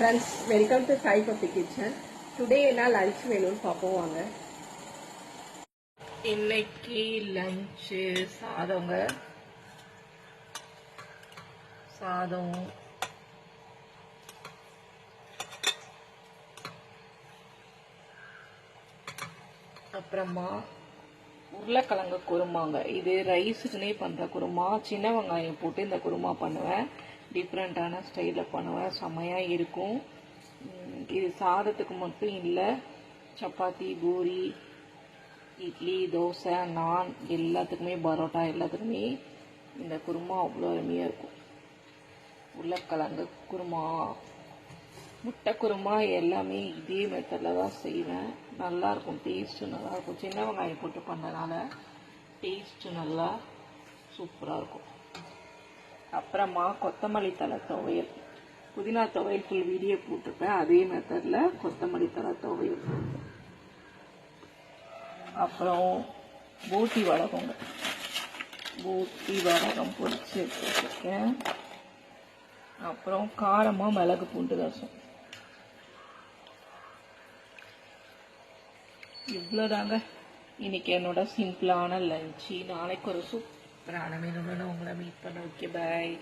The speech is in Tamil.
Friends welcome to Sai puppy kitchen today என்ன லஞ்ச் வேணும்னு பார்ப்போம் வாங்க. இன்னைக்கு லஞ்சு சாதங்க சாதம். அப்புறமா உருளைக்கிழங்கு குருமாங்க. இது ரைஸுக்குன்னே பண்ணுற குருமா. சின்ன வெங்காயம் போட்டு இந்த குருமா பண்ணுவேன். டிஃப்ரெண்ட்டான ஸ்டைலில் பண்ணுவேன் செம்மையாக இருக்கும். இது சாதத்துக்கு மட்டும் இல்லை. சப்பாத்தி பூரி இட்லி தோசை நான் எல்லாத்துக்குமே பரோட்டா எல்லாத்துக்குமே இந்த குருமா அவ்வளோ அருமையாக இருக்கும். உருளைக்கிழங்கு குருமா முட்டை குருமா எல்லாமே இதே மெத்தடில் தான் செய்வேன். நல்லாயிருக்கும் டேஸ்ட்டு நல்லாயிருக்கும் சின்ன வெங்காயம் போட்டு பண்ணனால டேஸ்ட்டு நல்லா சூப்பராக இருக்கும். அப்புறமா கொத்தமல்லி தழை துவையல். புதினா துவையல் ஃபுல் வீடியோ போட்டிருப்பேன். அதே மெத்தடில் கொத்தமல்லி தழை துவையல் அப்புறம் பூட்டி வடகங்க பூட்டி வடகம் பொரிச்சு எடுத்து அப்புறம் காரமாக மிளகு பூண்டு ரசம். இவ்வளோதாங்க இன்றைக்கி என்னோட சிம்பிளான லஞ்சு நாளைக்கு ஒரு சூப்பரான மெனுன்னு உங்களை மீட் பண்ண. Okay bye